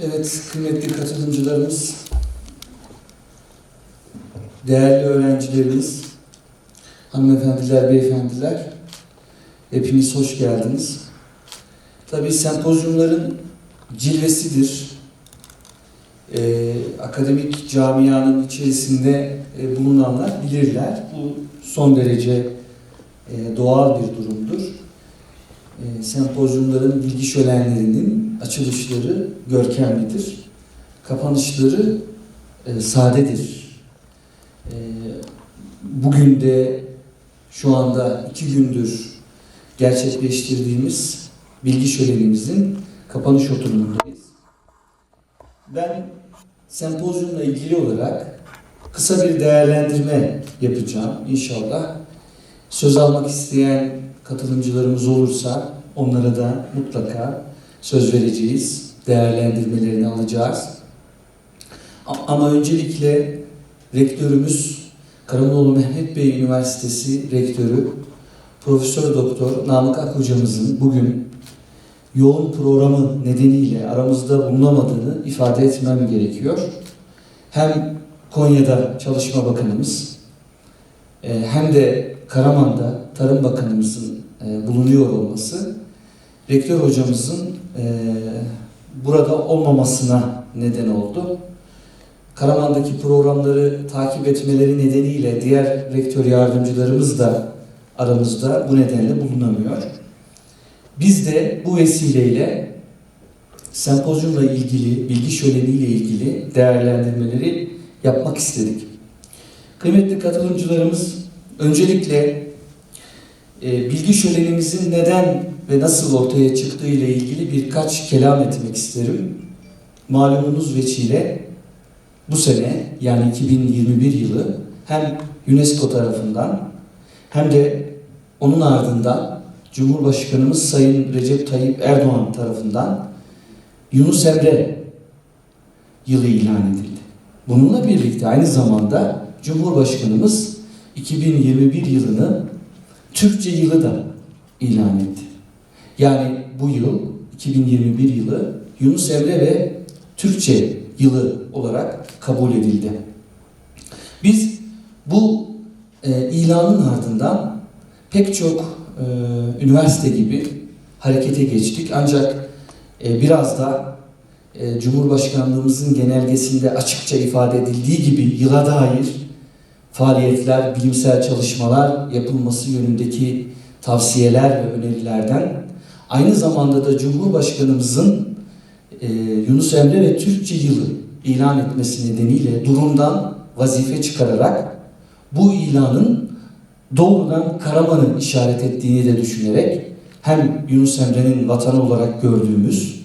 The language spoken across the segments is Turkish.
Evet, kıymetli katılımcılarımız, değerli öğrencilerimiz, hanımefendiler, beyefendiler, hepiniz hoş geldiniz. Tabii sempozyumların cilvesidir. Ee, akademik camianın içerisinde e, bulunanlar bilirler. Bu son derece e, doğal bir durumdur. E, sempozyumların bilgi şölenlerinin açılışları görkemlidir. Kapanışları e, sadedir. E, bugün de şu anda iki gündür gerçekleştirdiğimiz bilgi şölenimizin kapanış oturumundayız. Ben sempozyumla ilgili olarak kısa bir değerlendirme yapacağım inşallah. Söz almak isteyen katılımcılarımız olursa onlara da mutlaka söz vereceğiz. Değerlendirmelerini alacağız. Ama öncelikle rektörümüz Karamoğlu Mehmet Bey Üniversitesi Rektörü Profesör Doktor Namık Ak hocamızın bugün yoğun programı nedeniyle aramızda bulunamadığını ifade etmem gerekiyor. Hem Konya'da Çalışma Bakanımız e, hem de Karaman'da Tarım Bakanımızın e, bulunuyor olması rektör hocamızın e, burada olmamasına neden oldu. Karaman'daki programları takip etmeleri nedeniyle diğer rektör yardımcılarımız da aramızda bu nedenle bulunamıyor. Biz de bu vesileyle sempozyumla ilgili, bilgi şöleniyle ilgili değerlendirmeleri yapmak istedik. Kıymetli katılımcılarımız, öncelikle e, bilgi şölenimizin neden ve nasıl ortaya çıktığı ile ilgili birkaç kelam etmek isterim. Malumunuz veçile bu sene yani 2021 yılı hem UNESCO tarafından hem de onun ardından Cumhurbaşkanımız Sayın Recep Tayyip Erdoğan tarafından Yunus Emre yılı ilan edildi. Bununla birlikte aynı zamanda Cumhurbaşkanımız 2021 yılını Türkçe yılı da ilan etti. Yani bu yıl 2021 yılı Yunus Emre ve Türkçe yılı olarak kabul edildi. Biz bu e, ilanın ardından pek çok e, üniversite gibi harekete geçtik. Ancak e, biraz da e, Cumhurbaşkanlığımızın genelgesinde açıkça ifade edildiği gibi yıla dair faaliyetler, bilimsel çalışmalar yapılması yönündeki tavsiyeler ve önerilerden aynı zamanda da Cumhurbaşkanımızın e, Yunus Emre ve Türkçe yılı ilan etmesi nedeniyle durumdan vazife çıkararak bu ilanın doğrudan Karaman'ı işaret ettiğini de düşünerek hem Yunus Emre'nin vatanı olarak gördüğümüz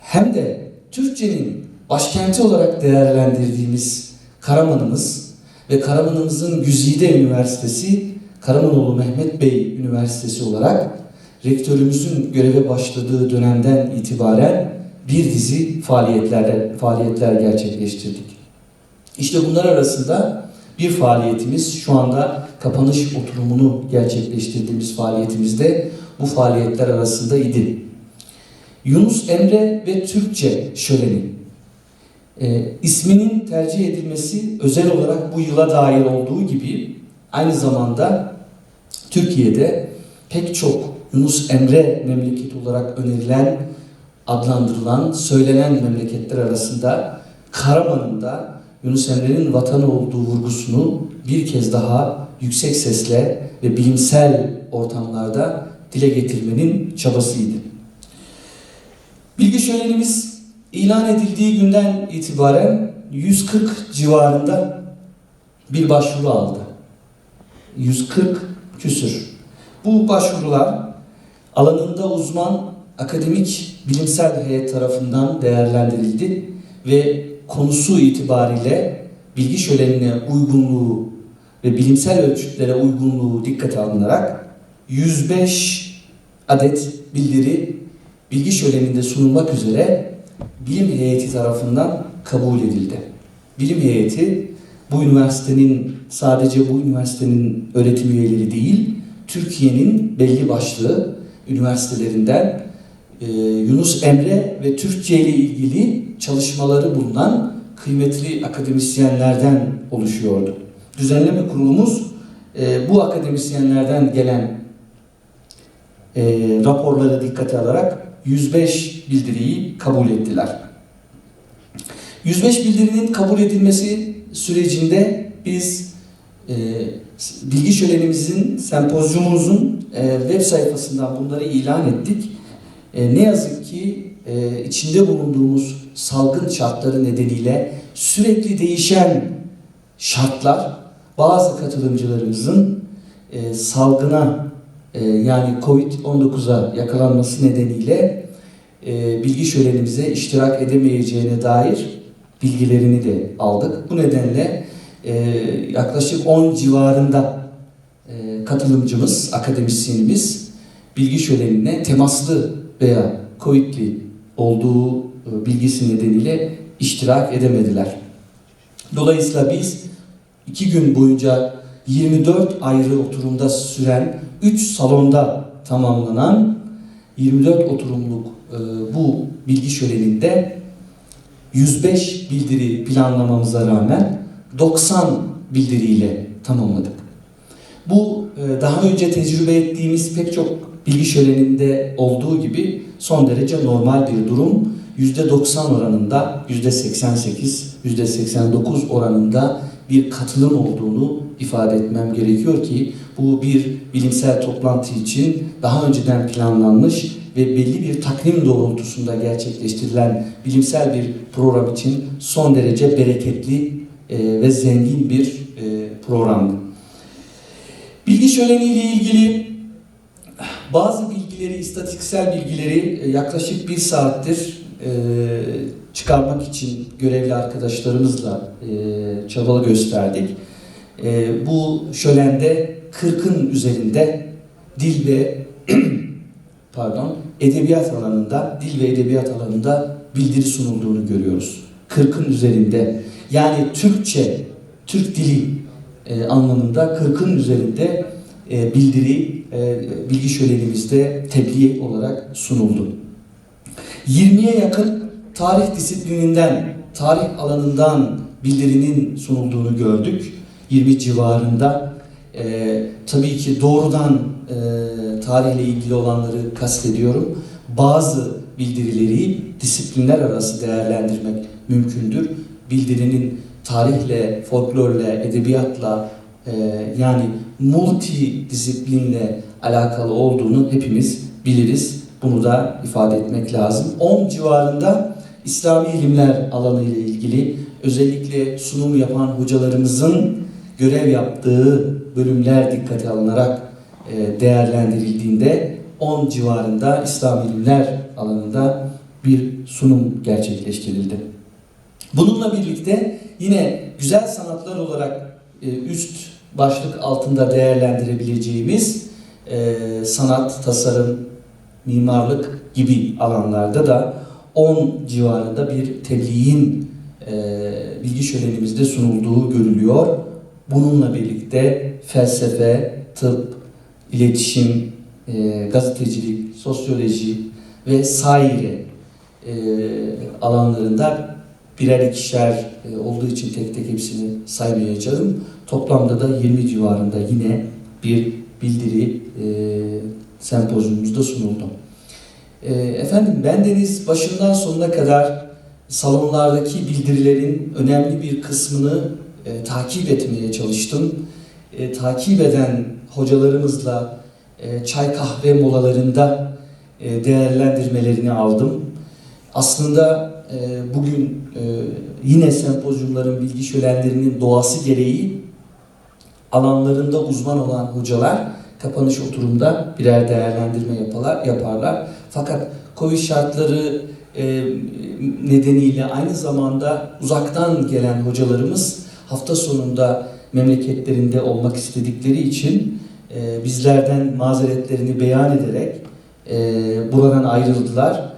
hem de Türkçenin başkenti olarak değerlendirdiğimiz Karaman'ımız ve Karaman'ımızın Güzide Üniversitesi Karamanoğlu Mehmet Bey Üniversitesi olarak rektörümüzün göreve başladığı dönemden itibaren bir dizi faaliyetler, faaliyetler gerçekleştirdik. İşte bunlar arasında bir faaliyetimiz şu anda kapanış oturumunu gerçekleştirdiğimiz faaliyetimizde bu faaliyetler arasında idi. Yunus Emre ve Türkçe şöleni. E, isminin tercih edilmesi özel olarak bu yıla dair olduğu gibi aynı zamanda Türkiye'de pek çok Yunus Emre memleketi olarak önerilen, adlandırılan, söylenen memleketler arasında Karaman'ın da Yunus Emre'nin vatanı olduğu vurgusunu bir kez daha yüksek sesle ve bilimsel ortamlarda dile getirmenin çabasıydı. Bilgi şölenimiz ilan edildiği günden itibaren 140 civarında bir başvuru aldı. 140 küsür. Bu başvurular alanında uzman akademik bilimsel heyet tarafından değerlendirildi ve konusu itibariyle bilgi şölenine uygunluğu ve bilimsel ölçütlere uygunluğu dikkate alınarak 105 adet bildiri bilgi şöleninde sunulmak üzere bilim heyeti tarafından kabul edildi. Bilim heyeti bu üniversitenin sadece bu üniversitenin öğretim üyeleri değil, Türkiye'nin belli başlı üniversitelerinden e, Yunus Emre ve Türkçe ile ilgili çalışmaları bulunan kıymetli akademisyenlerden oluşuyordu. Düzenleme kurulumuz e, bu akademisyenlerden gelen e, raporları dikkate alarak 105 bildiriyi kabul ettiler. 105 bildirinin kabul edilmesi sürecinde biz e, bilgi şölenimizin, sempozyumumuzun e, web sayfasından bunları ilan ettik. E, ne yazık ki e, içinde bulunduğumuz salgın şartları nedeniyle sürekli değişen şartlar bazı katılımcılarımızın salgına yani Covid-19'a yakalanması nedeniyle bilgi şölenimize iştirak edemeyeceğine dair bilgilerini de aldık. Bu nedenle e, yaklaşık 10 civarında e, katılımcımız, akademisyenimiz bilgi şölenine temaslı veya COVID'li olduğu e, bilgisi nedeniyle iştirak edemediler. Dolayısıyla biz iki gün boyunca 24 ayrı oturumda süren 3 salonda tamamlanan 24 oturumluk e, bu bilgi şöleninde 105 bildiri planlamamıza rağmen 90 bildiriyle tamamladık. Bu e, daha önce tecrübe ettiğimiz pek çok bilgi şöleninde olduğu gibi son derece normal bir durum. %90 oranında, %88, %89 oranında bir katılım olduğunu ifade etmem gerekiyor ki bu bir bilimsel toplantı için daha önceden planlanmış ve belli bir takvim doğrultusunda gerçekleştirilen bilimsel bir program için son derece bereketli e, ve zengin bir e, programdı. Bilgi şöleni ile ilgili bazı bilgileri, istatistiksel bilgileri e, yaklaşık bir saattir e, çıkarmak için görevli arkadaşlarımızla e, çabalı gösterdik. Bu şölende 40'ın üzerinde dil ve pardon edebiyat alanında, dil ve edebiyat alanında bildiri sunulduğunu görüyoruz. 40'ın üzerinde yani Türkçe, Türk dili e, anlamında 40'ın üzerinde e, bildiri e, bilgi şölenimizde tebliğ olarak sunuldu. 20'ye yakın tarih disiplininden, tarih alanından bildirinin sunulduğunu gördük. 20 civarında. E, tabii ki doğrudan e, tarihle ilgili olanları kastediyorum. Bazı bildirileri disiplinler arası değerlendirmek mümkündür. Bildirinin tarihle, folklorla, edebiyatla e, yani multidisiplinle alakalı olduğunu hepimiz biliriz. Bunu da ifade etmek lazım. 10 civarında İslami ilimler alanı ile ilgili özellikle sunum yapan hocalarımızın görev yaptığı bölümler dikkate alınarak e, değerlendirildiğinde 10 civarında İslam ilimler alanında bir sunum gerçekleştirildi. Bununla birlikte yine güzel sanatlar olarak e, üst başlık altında değerlendirebileceğimiz e, sanat, tasarım, mimarlık gibi alanlarda da 10 civarında bir tebliğin bilgi şölenimizde sunulduğu görülüyor. Bununla birlikte felsefe, tıp, iletişim, e, gazetecilik, sosyoloji ve saire e, alanlarında birer ikişer e, olduğu için tek tek hepsini saymayacağım. Toplamda da 20 civarında yine bir bildiri e, sempozyumumuzda sunuldu. E, efendim bendeniz başından sonuna kadar salonlardaki bildirilerin önemli bir kısmını e, takip etmeye çalıştım. E, takip eden hocalarımızla e, çay kahve molalarında e, değerlendirmelerini aldım. Aslında e, bugün e, yine sempozyumların bilgi şölenlerinin doğası gereği alanlarında uzman olan hocalar kapanış oturumda birer değerlendirme yaparlar. Fakat Covid şartları e, nedeniyle aynı zamanda uzaktan gelen hocalarımız hafta sonunda memleketlerinde olmak istedikleri için e, bizlerden mazeretlerini beyan ederek buradan ayrıldılar.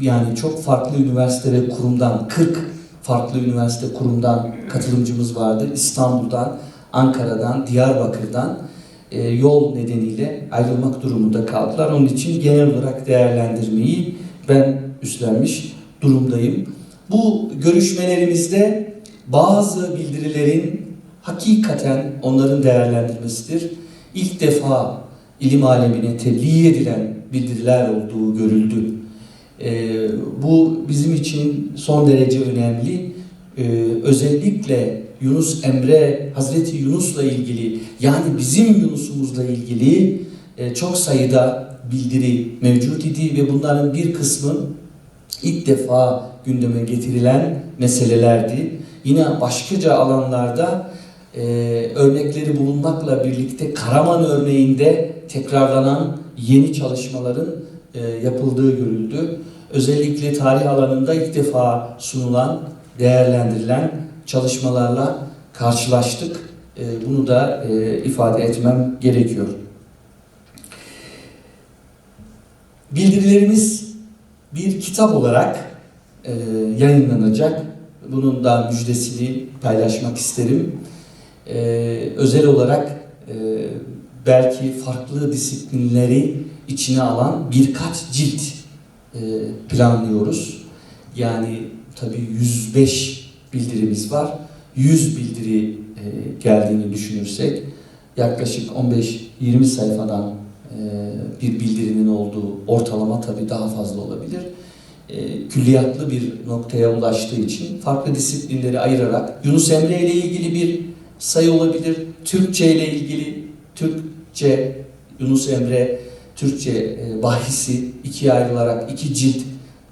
Yani çok farklı üniversite ve kurumdan, 40 farklı üniversite kurumdan katılımcımız vardı. İstanbul'dan, Ankara'dan, Diyarbakır'dan e, yol nedeniyle ayrılmak durumunda kaldılar. Onun için genel olarak değerlendirmeyi ben üstlenmiş durumdayım. Bu görüşmelerimizde bazı bildirilerin hakikaten onların değerlendirmesidir. İlk defa ilim alemine tebliğ edilen bildiriler olduğu görüldü. Ee, bu bizim için son derece önemli. Ee, özellikle Yunus Emre, Hazreti Yunus'la ilgili yani bizim Yunus'umuzla ilgili e, çok sayıda bildiri mevcut idi ve bunların bir kısmı ilk defa gündeme getirilen meselelerdi. Yine başkaca alanlarda e, örnekleri bulunmakla birlikte Karaman örneğinde tekrarlanan yeni çalışmaların e, yapıldığı görüldü. Özellikle tarih alanında ilk defa sunulan, değerlendirilen çalışmalarla karşılaştık. E, bunu da e, ifade etmem gerekiyor. Bildirilerimiz bir kitap olarak e, yayınlanacak. Bunun da müjdesini paylaşmak isterim. E, özel olarak belki farklı disiplinleri içine alan birkaç cilt planlıyoruz. Yani tabii 105 bildirimiz var. 100 bildiri e, geldiğini düşünürsek yaklaşık 15-20 sayfadan e, bir bildirinin olduğu ortalama tabii daha fazla olabilir. E, külliyatlı bir noktaya ulaştığı için farklı disiplinleri ayırarak Yunus Emre ile ilgili bir sayı olabilir. Türkçe ile ilgili Türkçe Yunus Emre Türkçe e, bahisi ikiye ayrılarak iki cilt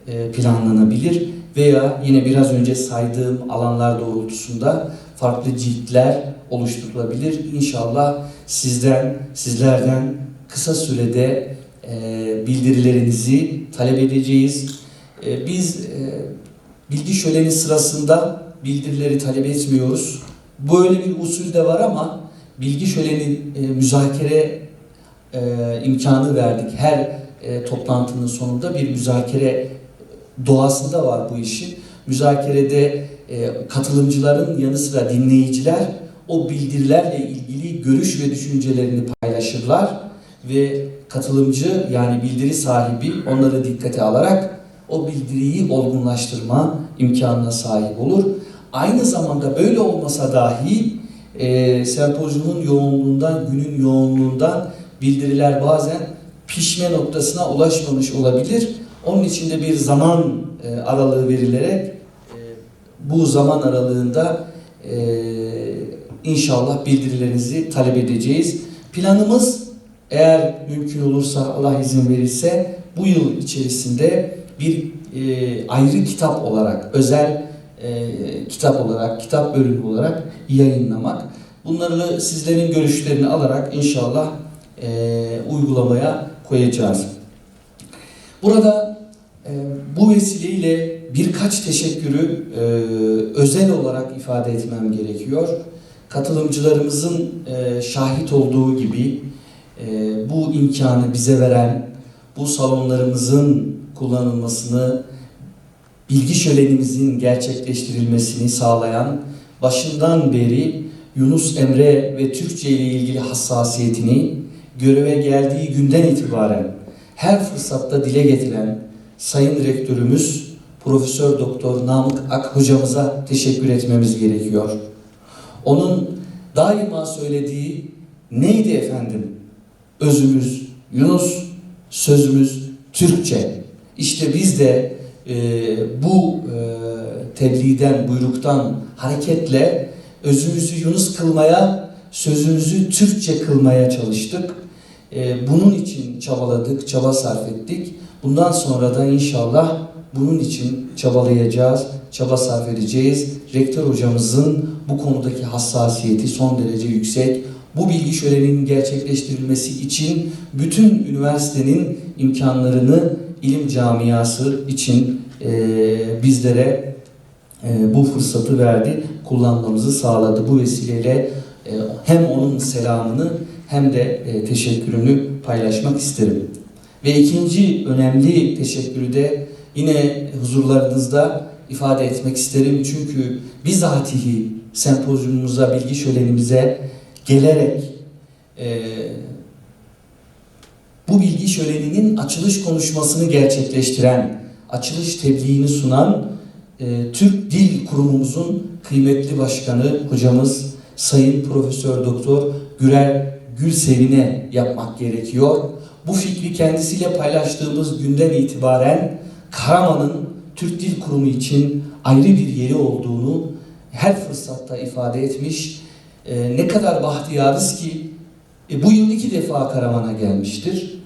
e, planlanabilir veya yine biraz önce saydığım alanlar doğrultusunda farklı ciltler oluşturulabilir. İnşallah sizden, sizlerden kısa sürede e, bildirilerinizi talep edeceğiz. Biz bilgi şöleni sırasında bildirileri talep etmiyoruz. Böyle bir usul de var ama bilgi şöleni müzakere e, imkanı verdik. Her e, toplantının sonunda bir müzakere doğasında var bu işin. Müzakerede e, katılımcıların yanı sıra dinleyiciler o bildirilerle ilgili görüş ve düşüncelerini paylaşırlar ve katılımcı yani bildiri sahibi onları dikkate alarak o bildiriyi olgunlaştırma imkanına sahip olur. Aynı zamanda böyle olmasa dahi e, sempozyumun yoğunluğundan, günün yoğunluğundan bildiriler bazen pişme noktasına ulaşmamış olabilir. Onun için de bir zaman e, aralığı verilerek e, bu zaman aralığında e, inşallah bildirilerinizi talep edeceğiz. Planımız eğer mümkün olursa Allah izin verirse bu yıl içerisinde bir e, ayrı kitap olarak, özel e, kitap olarak, kitap bölümü olarak yayınlamak. Bunları sizlerin görüşlerini alarak inşallah e, uygulamaya koyacağız. Burada e, bu vesileyle birkaç teşekkürü e, özel olarak ifade etmem gerekiyor. Katılımcılarımızın e, şahit olduğu gibi e, bu imkanı bize veren, bu salonlarımızın kullanılmasını, bilgi şölenimizin gerçekleştirilmesini sağlayan, başından beri Yunus Emre ve Türkçe ile ilgili hassasiyetini göreve geldiği günden itibaren her fırsatta dile getiren Sayın Rektörümüz Profesör Doktor Namık Ak hocamıza teşekkür etmemiz gerekiyor. Onun daima söylediği neydi efendim? Özümüz Yunus, sözümüz Türkçe. İşte biz de e, bu e, tebliğden, buyruktan hareketle özümüzü Yunus kılmaya, sözümüzü Türkçe kılmaya çalıştık. E, bunun için çabaladık, çaba sarf ettik. Bundan sonra da inşallah bunun için çabalayacağız, çaba sarf edeceğiz. Rektör hocamızın bu konudaki hassasiyeti son derece yüksek. Bu bilgi şöleninin gerçekleştirilmesi için bütün üniversitenin imkanlarını ilim camiası için e, bizlere e, bu fırsatı verdi, kullanmamızı sağladı. Bu vesileyle hem onun selamını hem de e, teşekkürünü paylaşmak isterim. Ve ikinci önemli teşekkürü de yine huzurlarınızda ifade etmek isterim. Çünkü bizatihi sempozyumumuza, bilgi şölenimize gelerek e, bu bilgi şöleninin açılış konuşmasını gerçekleştiren açılış tebliğini sunan e, Türk Dil Kurumumuzun kıymetli başkanı hocamız Sayın Profesör Doktor Gürel Gülsevin'e yapmak gerekiyor. Bu fikri kendisiyle paylaştığımız günden itibaren Karaman'ın Türk Dil Kurumu için ayrı bir yeri olduğunu her fırsatta ifade etmiş. E, ne kadar bahtiyarız ki e, bu yıl iki defa Karaman'a gelmiştir.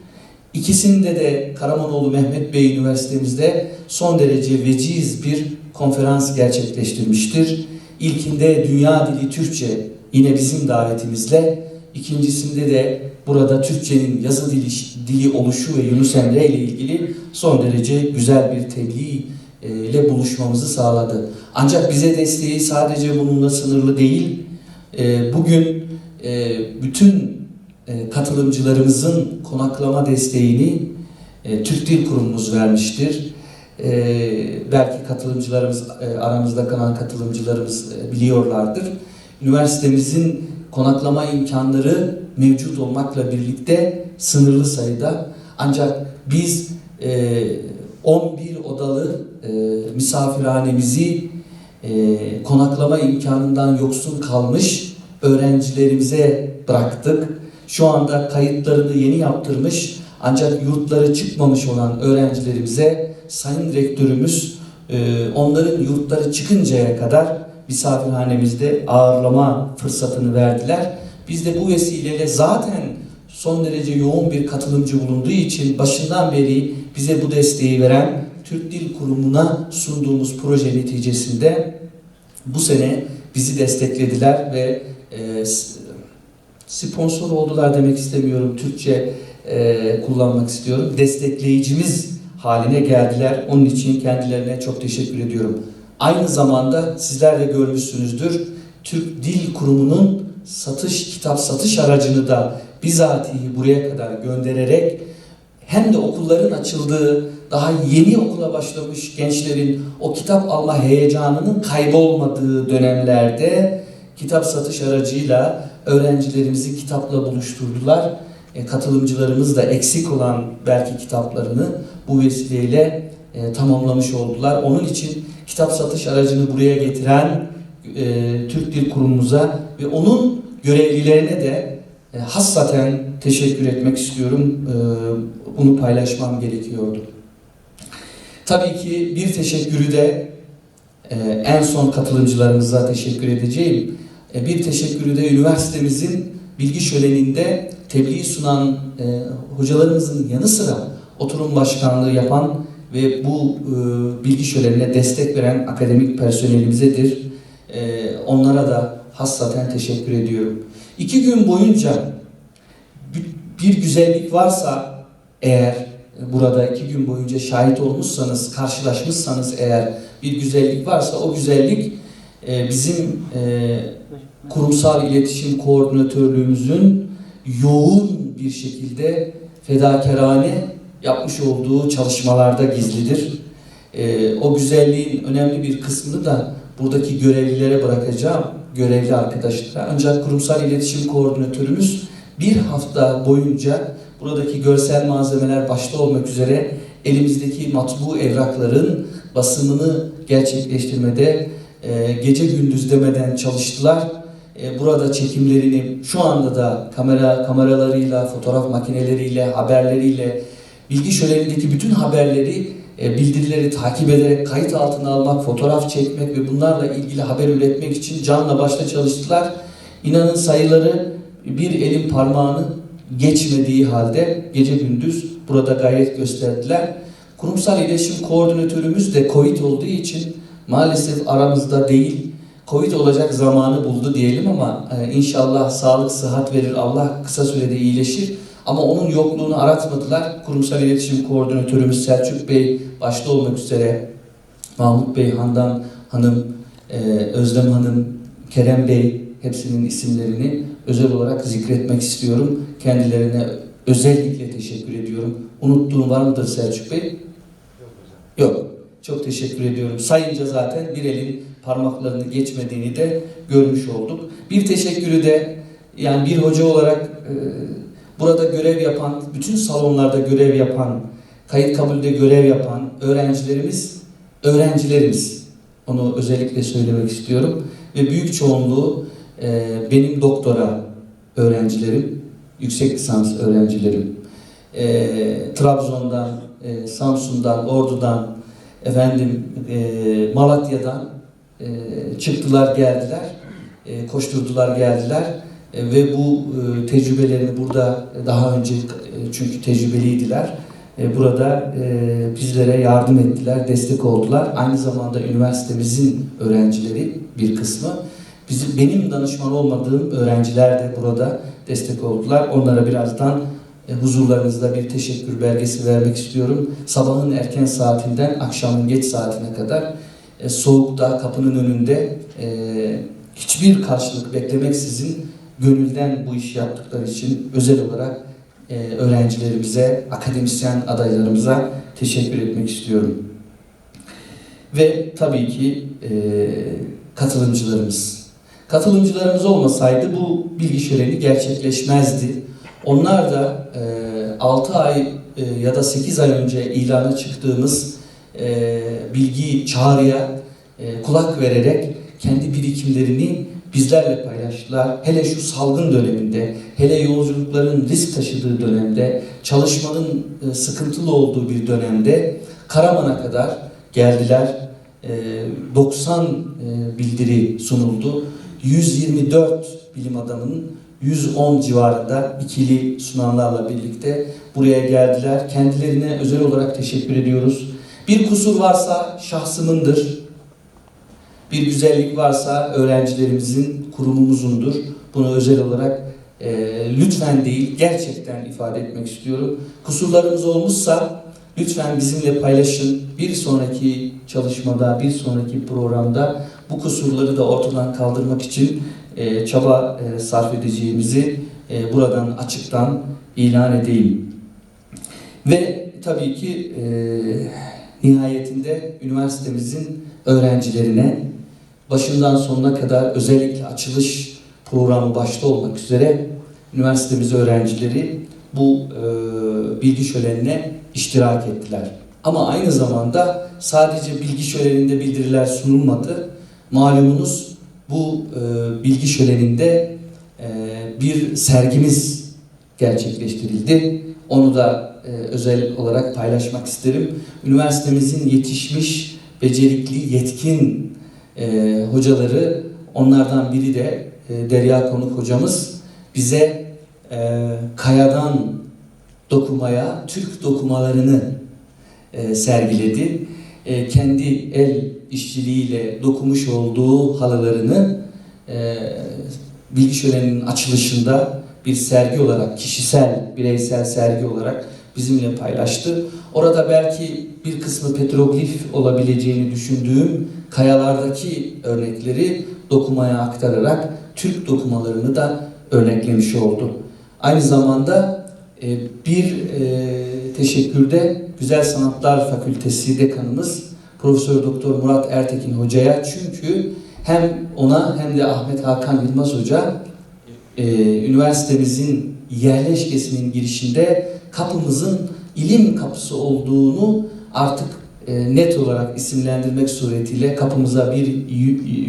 İkisinde de Karamanoğlu Mehmet Bey Üniversitemizde son derece veciz bir konferans gerçekleştirmiştir. İlkinde Dünya Dili Türkçe yine bizim davetimizle, ikincisinde de burada Türkçenin yazı dili, dili oluşu ve Yunus Emre ile ilgili son derece güzel bir tebliğ e, ile buluşmamızı sağladı. Ancak bize desteği sadece bununla sınırlı değil. E, Bugün e, bütün katılımcılarımızın konaklama desteğini Türk Dil Kurumumuz vermiştir. E, belki katılımcılarımız, e, aramızda kalan katılımcılarımız e, biliyorlardır. Üniversitemizin konaklama imkanları mevcut olmakla birlikte sınırlı sayıda. Ancak biz e, 11 odalı e, misafirhanemizi e, konaklama imkanından yoksun kalmış öğrencilerimize bıraktık. Şu anda kayıtlarını yeni yaptırmış ancak yurtları çıkmamış olan öğrencilerimize Sayın Rektörümüz e, onların yurtları çıkıncaya kadar misafirhanemizde ağırlama fırsatını verdiler. Biz de bu vesileyle zaten son derece yoğun bir katılımcı bulunduğu için başından beri bize bu desteği veren Türk Dil Kurumu'na sunduğumuz proje neticesinde bu sene bizi desteklediler ve e, sponsor oldular demek istemiyorum. Türkçe e, kullanmak istiyorum. Destekleyicimiz haline geldiler. Onun için kendilerine çok teşekkür ediyorum. Aynı zamanda sizler de görmüşsünüzdür. Türk Dil Kurumu'nun satış kitap satış aracını da bizatihi buraya kadar göndererek hem de okulların açıldığı daha yeni okula başlamış gençlerin o kitap alma heyecanının kaybolmadığı dönemlerde kitap satış aracıyla öğrencilerimizi kitapla buluşturdular. E, katılımcılarımız da eksik olan belki kitaplarını bu vesileyle e, tamamlamış oldular. Onun için kitap satış aracını buraya getiren e, Türk Dil Kurumumuza ve onun görevlilerine de e, hassaten teşekkür etmek istiyorum. E, bunu paylaşmam gerekiyordu. Tabii ki bir teşekkürü de e, en son katılımcılarımıza teşekkür edeceğim. E, bir teşekkürü de üniversitemizin bilgi şöleninde tebliğ sunan e, hocalarımızın yanı sıra oturum başkanlığı yapan ve bu e, bilgi şölenine destek veren akademik personelimizedir. E, onlara da hassaten teşekkür ediyorum. İki gün boyunca bir, güzellik varsa eğer burada iki gün boyunca şahit olmuşsanız, karşılaşmışsanız eğer bir güzellik varsa o güzellik e, bizim e, kurumsal iletişim koordinatörlüğümüzün yoğun bir şekilde fedakarane yapmış olduğu çalışmalarda gizlidir. E, o güzelliğin önemli bir kısmını da buradaki görevlilere bırakacağım, görevli arkadaşlara. Ancak kurumsal iletişim koordinatörümüz bir hafta boyunca buradaki görsel malzemeler başta olmak üzere elimizdeki matbu evrakların basımını gerçekleştirmede e, gece gündüz demeden çalıştılar. E, burada çekimlerini şu anda da kamera kameralarıyla, fotoğraf makineleriyle, haberleriyle, bilgi şölenindeki bütün haberleri, e, bildirileri takip ederek kayıt altına almak, fotoğraf çekmek ve bunlarla ilgili haber üretmek için canla başla çalıştılar. İnanın sayıları bir elin parmağını geçmediği halde gece gündüz burada gayret gösterdiler. Kurumsal iletişim koordinatörümüz de Covid olduğu için maalesef aramızda değil. Covid olacak zamanı buldu diyelim ama e, inşallah sağlık, sıhhat verir Allah kısa sürede iyileşir. Ama onun yokluğunu aratmadılar. Kurumsal iletişim koordinatörümüz Selçuk Bey başta olmak üzere Mahmut Bey, Handan Hanım, e, Özlem Hanım, Kerem Bey hepsinin isimlerini özel olarak zikretmek istiyorum. Kendilerine özellikle teşekkür ediyorum. Unuttuğum var mıdır Selçuk Bey? Yok. Çok teşekkür ediyorum. Sayınca zaten bir elin parmaklarını geçmediğini de görmüş olduk. Bir teşekkürü de yani bir hoca olarak e, burada görev yapan, bütün salonlarda görev yapan kayıt kabulde görev yapan öğrencilerimiz, öğrencilerimiz. Onu özellikle söylemek istiyorum. Ve büyük çoğunluğu e, benim doktora öğrencilerim, yüksek lisans öğrencilerim. E, Trabzon'dan, e, Samsun'dan, Ordu'dan, efendim e, Malatya'dan e, çıktılar geldiler, e, koşturdular geldiler ve bu e, tecrübelerini burada daha önce e, çünkü tecrübeliydiler. E, burada e, bizlere yardım ettiler, destek oldular. Aynı zamanda üniversitemizin öğrencileri bir kısmı. Bizim, benim danışman olmadığım öğrenciler de burada destek oldular. Onlara birazdan e, huzurlarınızda bir teşekkür belgesi vermek istiyorum. Sabahın erken saatinden akşamın geç saatine kadar e, soğukta kapının önünde e, hiçbir karşılık beklemeksizin gönülden bu işi yaptıkları için özel olarak e, öğrencilerimize, akademisyen adaylarımıza teşekkür etmek istiyorum. Ve tabii ki e, katılımcılarımız. Katılımcılarımız olmasaydı bu bilgi şöleni gerçekleşmezdi. Onlar da e, 6 ay e, ya da 8 ay önce ilana çıktığımız e, bilgi çağrıya e, kulak vererek kendi birikimlerini bizlerle paylaştılar. Hele şu salgın döneminde, hele yolculukların risk taşıdığı dönemde, çalışmanın e, sıkıntılı olduğu bir dönemde Karaman'a kadar geldiler. E, 90 e, bildiri sunuldu. 124 bilim adamının 110 civarında ikili sunanlarla birlikte buraya geldiler. Kendilerine özel olarak teşekkür ediyoruz. Bir kusur varsa şahsımındır. Bir güzellik varsa öğrencilerimizin, kurumumuzundur. Bunu özel olarak e, lütfen değil, gerçekten ifade etmek istiyorum. Kusurlarımız olmuşsa lütfen bizimle paylaşın. Bir sonraki çalışmada, bir sonraki programda bu kusurları da ortadan kaldırmak için e, çaba e, sarf edeceğimizi e, buradan açıktan ilan edeyim. Ve tabii ki e, nihayetinde üniversitemizin öğrencilerine başından sonuna kadar özellikle açılış programı başta olmak üzere üniversitemiz öğrencileri bu e, bilgi şölenine iştirak ettiler. Ama aynı zamanda sadece bilgi şöleninde bildiriler sunulmadı. Malumunuz bu e, bilgi şöleninde e, bir sergimiz gerçekleştirildi. Onu da e, özel olarak paylaşmak isterim. Üniversitemizin yetişmiş, becerikli, yetkin e, hocaları, onlardan biri de e, Derya Konuk hocamız bize e, kayadan dokumaya Türk dokumalarını e, sergiledi. E, kendi el işçiliğiyle dokumuş olduğu halılarını e, bilgi şöleninin açılışında bir sergi olarak, kişisel, bireysel sergi olarak bizimle paylaştı. Orada belki bir kısmı petroglif olabileceğini düşündüğüm kayalardaki örnekleri dokumaya aktararak Türk dokumalarını da örneklemiş oldu. Aynı zamanda e, bir e, teşekkürde Güzel Sanatlar Fakültesi dekanımız Profesör Doktor Murat Ertekin hocaya çünkü hem ona hem de Ahmet Hakan Yılmaz hoca e, üniversitemizin yerleşkesinin girişinde kapımızın ilim kapısı olduğunu artık e, net olarak isimlendirmek suretiyle kapımıza bir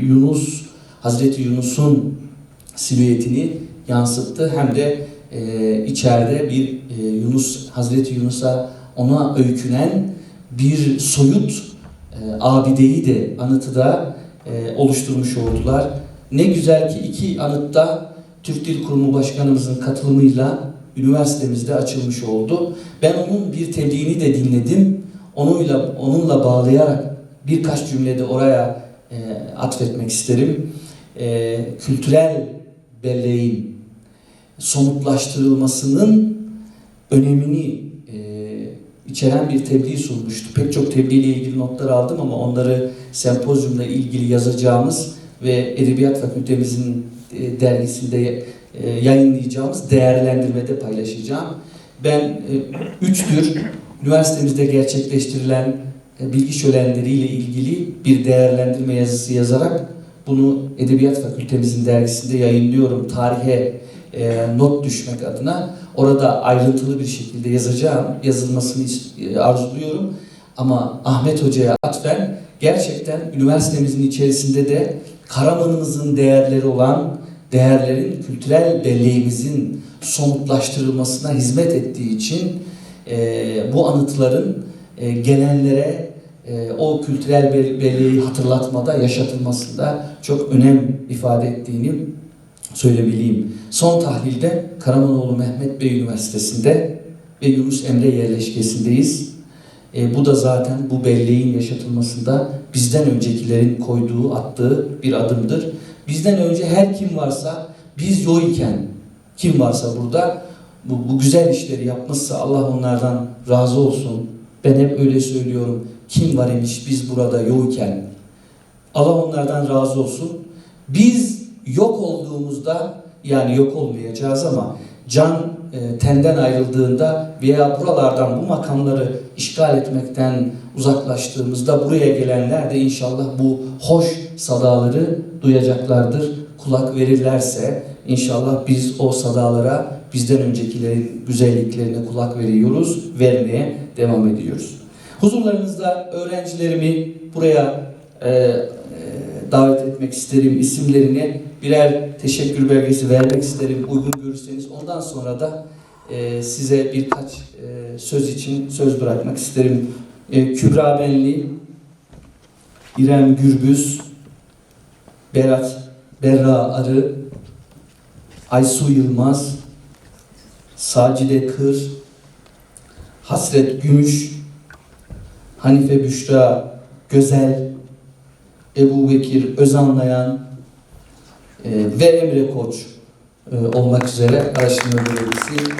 Yunus, Hazreti Yunus'un silüetini yansıttı. Hem de e, içeride bir e, Yunus, Hazreti Yunus'a ona öykünen bir soyut abideyi de anıtı da e, oluşturmuş oldular. Ne güzel ki iki anıtta Türk Dil Kurumu Başkanımızın katılımıyla üniversitemizde açılmış oldu. Ben onun bir tebliğini de dinledim. Onunla, onunla bağlayarak birkaç cümlede oraya e, atfetmek isterim. E, kültürel belleğin somutlaştırılmasının önemini e, içeren bir tebliğ sunmuştu. Pek çok tebliğ ile ilgili notlar aldım ama onları sempozyumla ilgili yazacağımız ve Edebiyat Fakültemizin e, dergisinde e, yayınlayacağımız değerlendirmede paylaşacağım. Ben e, üç üniversitemizde gerçekleştirilen e, bilgi şölenleriyle ilgili bir değerlendirme yazısı yazarak bunu Edebiyat Fakültemizin dergisinde yayınlıyorum. Tarihe e, not düşmek adına orada ayrıntılı bir şekilde yazacağım. Yazılmasını e, arzuluyorum. Ama Ahmet Hoca'ya atfen gerçekten üniversitemizin içerisinde de Karaman'ımızın değerleri olan değerlerin kültürel belleğimizin somutlaştırılmasına hizmet ettiği için e, bu anıtların e, gelenlere e, o kültürel be- belleği hatırlatmada, yaşatılmasında çok önem ifade ettiğini söylemeliyim. Son tahlilde Karamanoğlu Mehmet Bey Üniversitesi'nde ve Yunus Emre yerleşkesindeyiz. E, bu da zaten bu belleğin yaşatılmasında bizden öncekilerin koyduğu, attığı bir adımdır. Bizden önce her kim varsa biz yok iken kim varsa burada bu, bu güzel işleri yapmışsa Allah onlardan razı olsun. Ben hep öyle söylüyorum. Kim var imiş biz burada yok iken. Allah onlardan razı olsun. Biz yok olduğumuzda yani yok olmayacağız ama can e, tenden ayrıldığında veya buralardan bu makamları işgal etmekten uzaklaştığımızda buraya gelenler de inşallah bu hoş sadaları duyacaklardır. Kulak verirlerse inşallah biz o sadalara bizden öncekilerin güzelliklerine kulak veriyoruz, vermeye devam ediyoruz. Huzurlarınızda öğrencilerimi buraya e, e, davet etmek isterim. İsimlerine birer teşekkür belgesi vermek isterim uygun görürseniz. Ondan sonra da e, size birkaç e, söz için söz bırakmak isterim. E, Kübra Benli, İrem Gürbüz, Berat Berra Arı, Aysu Yılmaz, Sacide Kır, Hasret Gümüş, Hanife Büşra Gözel, Ebu Bekir Özanlayan e, ve Emre Koç e, olmak üzere araştırma görevlisi